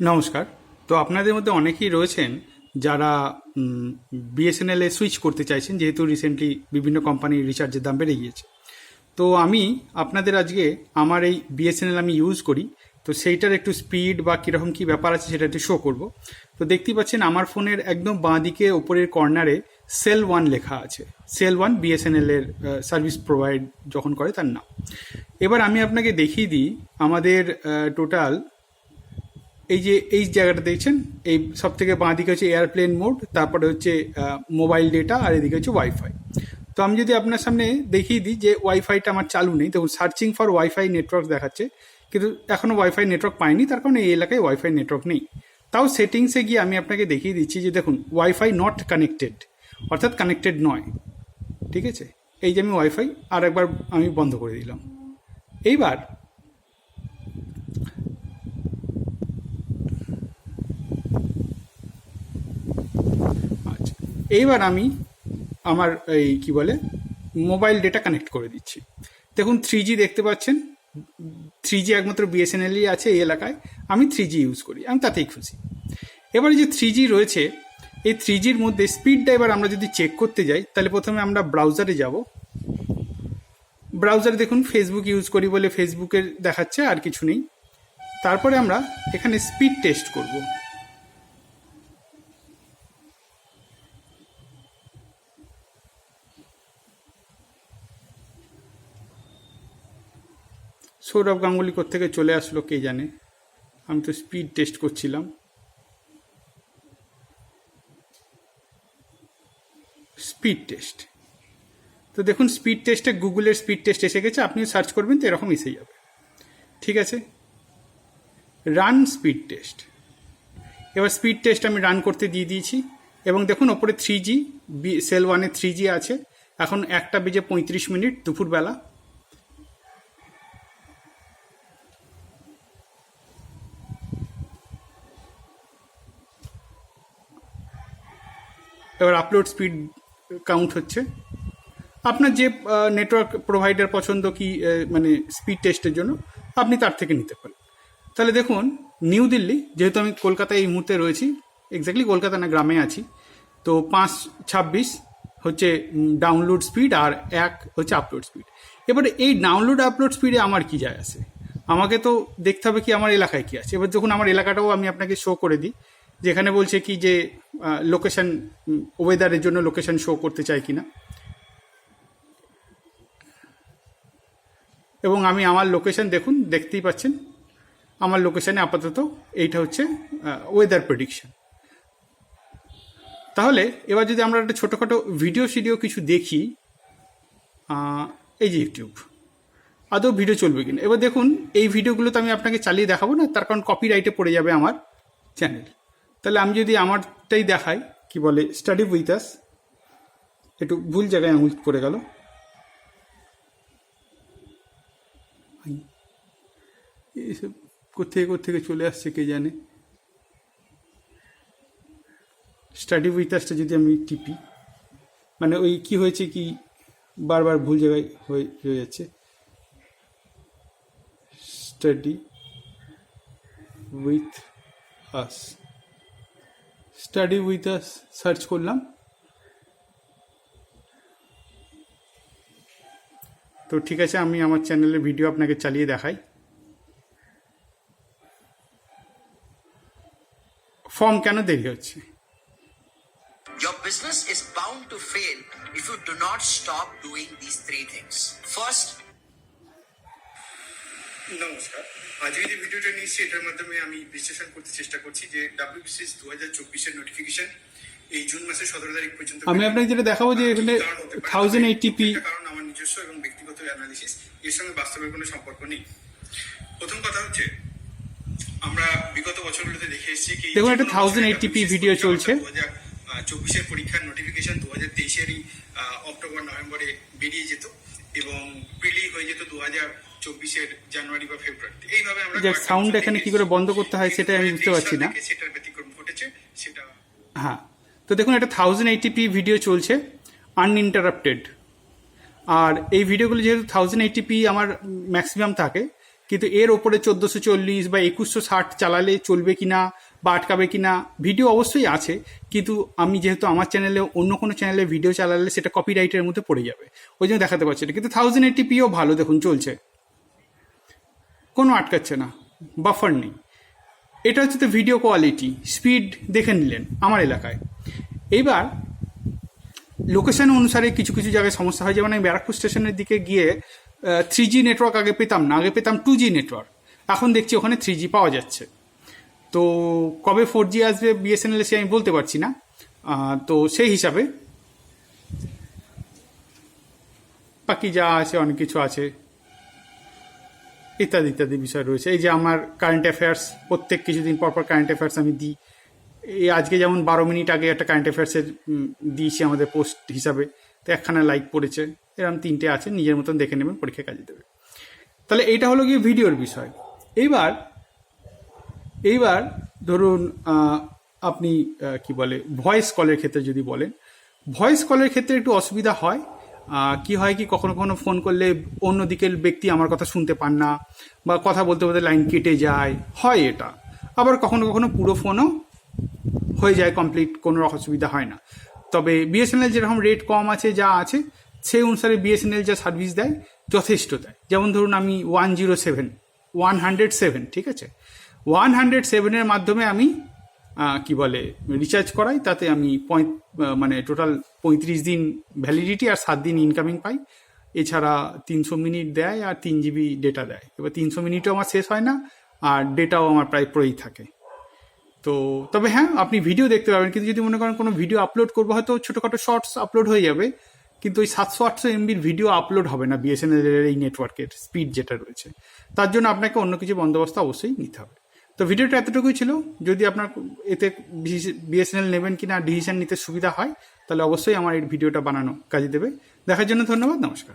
নমস্কার। তো আপনাদের মধ্যে অনেকেই রয়েছেন যারা বিএসএনএল এ সুইচ করতে চাইছেন, যেহেতু রিসেন্টলি বিভিন্ন কোম্পানির রিচার্জের দাম বেড়ে গিয়েছে। তো আমি আপনাদের আজকে আমার এই বিএসএনএল আমি ইউজ করি, তো সেইটার একটু স্পিড বা কীরকম কী ব্যাপার আছে সেটা একটু শো করব। তো দেখতেই পাচ্ছেন আমার ফোনের একদম বাঁ দিকে ওপরের কর্নারে সেল ওয়ান লেখা আছে। সেল ওয়ান বিএসএনএল এর সার্ভিস প্রোভাইড যখন করে তার নাম। এবার আমি আপনাকে দেখিয়ে দিই আমাদের টোটাল এই যে, এই জায়গাটা দেখছেন? এই সব থেকে বাঁ দিকে হচ্ছে এয়ারপ্লেন মোড তারপরে হচ্ছে মোবাইল ডেটা আর এদিকে হচ্ছে ওয়াইফাই তো আমি যদি আপনার সামনে দেখিয়ে দিই যে ওয়াইফাইটা আমার চালু নেই, দেখুন সার্চিং ফর ওয়াইফাই নেটওয়ার্ক দেখাচ্ছে, কিন্তু এখনও ওয়াইফাই নেটওয়ার্ক পাইনি, তার কারণে এই এলাকায় ওয়াইফাই নেটওয়ার্ক নেই। তাও সেটিংসে গিয়ে আমি আপনাকে দেখিয়ে দিচ্ছি যে, দেখুন ওয়াইফাই নট কানেক্টেড অর্থাৎ কানেক্টেড নয়। ঠিক আছে? এই যে আমি ওয়াইফাই আর একবার আমি বন্ধ করে দিলাম। এইবার এইবার আমি আমার এই কি বলে মোবাইল ডেটা কানেক্ট করে দিচ্ছি। দেখুন থ্রি জি দেখতে পাচ্ছেন। থ্রি জি একমাত্র বিএসএনএলই আছে এই এলাকায়। আমি থ্রি জি ইউজ করি, আমি তাতেই খুশি। এবারে যে থ্রি জি রয়েছে, এই থ্রি জির মধ্যে স্পিডটা এবার আমরা যদি চেক করতে যাই, তাহলে প্রথমে আমরা ব্রাউজারে যাব। ব্রাউজারে দেখুন ফেসবুক ইউজ করি বলে ফেসবুকের দেখাচ্ছে, আর কিছু নেই। তারপরে আমরা এখানে স্পিড টেস্ট করব। সৌরভ গাঙ্গুলি থেকে চলে আসলো কে জানে? আমি তো স্পিড টেস্ট করছিলাম। স্পিড টেস্ট তো দেখুন স্পিড টেস্টে গুগলের স্পিড টেস্ট এসে গেছে, আপনিও সার্চ করবেন তো এরকম এসে যাবে। ঠিক আছে? রান স্পিড টেস্ট এবার স্পিড টেস্ট আমি রান করতে দিয়ে দিয়েছি। এবং দেখুন, ওপরে থ্রি জি সেল ওয়ানে থ্রি জি আছে। এখন একটা বেজে পঁয়ত্রিশ মিনিট দুপুরবেলা। এবার আপলোড স্পিড কাউন্ট হচ্ছে। আপনার যে নেটওয়ার্ক প্রোভাইডার পছন্দ কি মানে স্পিড টেস্টের জন্য, আপনি তার থেকে নিতে পারেন। তাহলে দেখুন নিউ দিল্লি যেহেতু আমি কলকাতায় এই মুহূর্তে রয়েছি এক্স্যাক্টলি কলকাতা না, গ্রামে আছি, তো পাঁচ ছাব্বিশ হচ্ছে ডাউনলোড স্পিড আর এক হচ্ছে আপলোড স্পিড এবারে এই ডাউনলোড আপলোড স্পিডে আমার কি যায় আছে? আমাকে তো দেখতে হবে কি আমার এলাকায় কি আছে। এবার যখন আমার এলাকাটাও আমি আপনাকে শো করে দিই। যেখানে বলছে কি যে লোকেশন ওয়েদারের জন্য লোকেশন শো করতে চাই কিনা। এবং আমি আমার লোকেশন দেখুন, দেখতেই পাচ্ছেন। আমার লোকেশনে আপাতত এইটা হচ্ছে ওয়েদার প্রেডিকশন তাহলে এবার যদি আমরা একটা ছোটোখাটো ভিডিও সিডিও কিছু দেখি এই যে ইউটিউব আদৌ ভিডিও চলবে কিনা? এবার দেখুন, এই ভিডিওগুলো তো আমি আপনাকে চালিয়ে দেখাবো না, তার কারণ কপিরাইটে পড়ে যাবে আমার চ্যানেল তাহলে আমি যদি আমারটাই দেখাই, কি বলে স্টাডি উইথ একটু ভুল জায়গায় আঙুল পড়ে গেল। এইসব কোথেকে কোথেকে চলে আসছে কে জানে? স্টাডি উইথ যদি আমি টিপি মানে ওই কি হয়েছে কি বারবার ভুল জায়গায় হয়ে হয়ে যাচ্ছে। Study with us study with us search করলাম তো ঠিক আছে আমি আমার চ্যানেলের ভিডিও আপনাকে চালিয়ে দেখাই ফর্ম কেন দেরি হচ্ছে Your business is bound to fail if you do not stop doing these three things. First, নমস্কার। আজকে যে ভিডিওটা নিয়েছি এটার মাধ্যমে আমি বিশ্লেষণ করতে চেষ্টা করছি যে ডাব্লিউবিসিএস দু হাজার চব্বিশের নোটিফিকেশন এই জুন মাসের সতেরো তারিখ পর্যন্ত আমি আপনাকে যেটা দেখাবো যে এখানে থাউজেন্ড এইটিপি একটা কারণ আমার নিজস্ব এবং ব্যক্তিগত অ্যানালিসিস এর সঙ্গে বাস্তবের কোনো সম্পর্ক নেই। প্রথম কথা হচ্ছে আমরা বিগত বছরগুলোতে দেখে এসেছি কি দেখুন, একটা 1080p WBCS ভিডিও চলছে। চব্বিশের পরীক্ষার নোটিফিকেশন দু হাজার তেইশেরই অক্টোবর নভেম্বরে বেরিয়ে যেত এবং প্রিলি হয়ে যেত দু হাজার চব্বিশের জানুয়ারি বা ফেব্রুয়ারিতে। এইভাবে আমরা কয়েকটা এখানে কি করে বন্ধ করতে হয় সেটা আমি বুঝতে পারছি না। সেটার ব্যতিক্রম ঘটেছে সেটা হ্যাঁ। তো দেখুন একটা থাউজেন্ড এইটিপি ভিডিও চলছে আনইন্টারাপ্টেড আর এই ভিডিওগুলো যেহেতু থাউজেন্ড এইটিপি আমার ম্যাক্সিমাম থাকে কিন্তু এর ওপরে চোদ্দোশো চল্লিশ বা একুশশো ষাট চালালে চলবে কিনা বা আটকাবে কিনা ভিডিও অবশ্যই আছে কিন্তু আমি যেহেতু আমার চ্যানেলে অন্য কোনো চ্যানেলে ভিডিও চালালে সেটা কপিরাইটের মধ্যে পড়ে যাবে। ওই জন্য দেখাতে পারছি না। কিন্তু থাউজেন্ড এইটি পিও ভালো দেখুন চলছে। কোনো আটকাচ্ছে না বাফার নেই। এটা হচ্ছে তো ভিডিও কোয়ালিটি স্পিড দেখে নিলেন আমার এলাকায়। এইবার লোকেশন অনুসারে কিছু কিছু জায়গায় সমস্যা হয়, যেমন আমি ব্যারাকপুর স্টেশনের দিকে গিয়ে থ্রি জি নেটওয়ার্ক আগে পেতাম না, আগে পেতাম টু জি নেটওয়ার্ক এখন দেখছি ওখানে থ্রি জি পাওয়া যাচ্ছে। তো কবে ফোর জি আসবে বিএসএনএল সে আমি বলতে পারছি না। তো সেই হিসাবে বাকি যা আছে, অনেক কিছু আছে। ইত্যাদি ইত্যাদি বিষয় রয়েছে। এই যে আমার কারেন্ট অ্যাফেয়ার্স প্রত্যেক কিছুদিন পর কারেন্ট অ্যাফেয়ার্স আমি দিই। এই আজকে যেমন বারো মিনিট আগে একটা কারেন্ট অ্যাফেয়ার্সের দিয়েছি আমাদের পোস্ট হিসাবে। তো একখানা লাইক পড়েছে। এরকম তিনটে আছে, নিজের মতন দেখে নেবেন পরীক্ষা কাজে দেবে। তাহলে এইটা হলো গিয়ে ভিডিওর বিষয়। এইবার এইবার ধরুন আপনি কি বলে ভয়েস কলের ক্ষেত্রে যদি বলেন ভয়েস কলের ক্ষেত্রে একটু অসুবিধা হয়। কি হয় কি, কখনো কখনো ফোন করলে অন্য দিকের ব্যক্তি আমার কথা শুনতে পান না, বা কথা বলতে বলতে লাইন কেটে যায়, হয় এটা। আবার কখনো কখনো পুরো ফোনও হয়ে যায় কমপ্লিট কোনো অসুবিধা হয় না। তবে বিএসএনএল যেরকম রেট কম আছে, যা আছে, সেই অনুসারে বিএসএনএল যা সার্ভিস দেয়, যথেষ্ট দেয়। যেমন ধরুন আমি one zero seven one hundred seven ঠিক আছে? ওয়ান হান্ড্রেড সেভেনের মাধ্যমে আমি কি বলে রিচার্জ করাই, তাতে আমি মানে টোটাল পঁয়ত্রিশ দিন ভ্যালিডিটি আর সাত দিন ইনকামিং পাই। এছাড়া তিনশো মিনিট দেয় আর তিন জিবি ডেটা দেয়। এবার তিনশো মিনিটও আমার শেষ হয় না, আর ডেটাও আমার প্রায় প্রই থাকে। তো তবে হ্যাঁ আপনি ভিডিও দেখতে পাবেন, কিন্তু যদি মনে করেন কোনো ভিডিও আপলোড করব, হয়তো ছোটোখাটো শর্টস আপলোড হয়ে যাবে, কিন্তু ওই সাতশো, আটশো এমবির ভিডিও আপলোড হবে না বিএসএনএল এর এই নেটওয়ার্কের স্পিড যেটা রয়েছে। তার জন্য আপনাকে অন্য কিছু বন্দোবস্ত অবশ্যই নিতে হবে। তো ভিডিওটা এতটুকুই ছিল। যদি আপনার এতে বিএসএনএল নেবেন কি না ডিসিশন নিতে সুবিধা হয়, তাহলে অবশ্যই আমার এই ভিডিওটা বানানো কাজে দেবে। দেখার জন্য ধন্যবাদ, নমস্কার।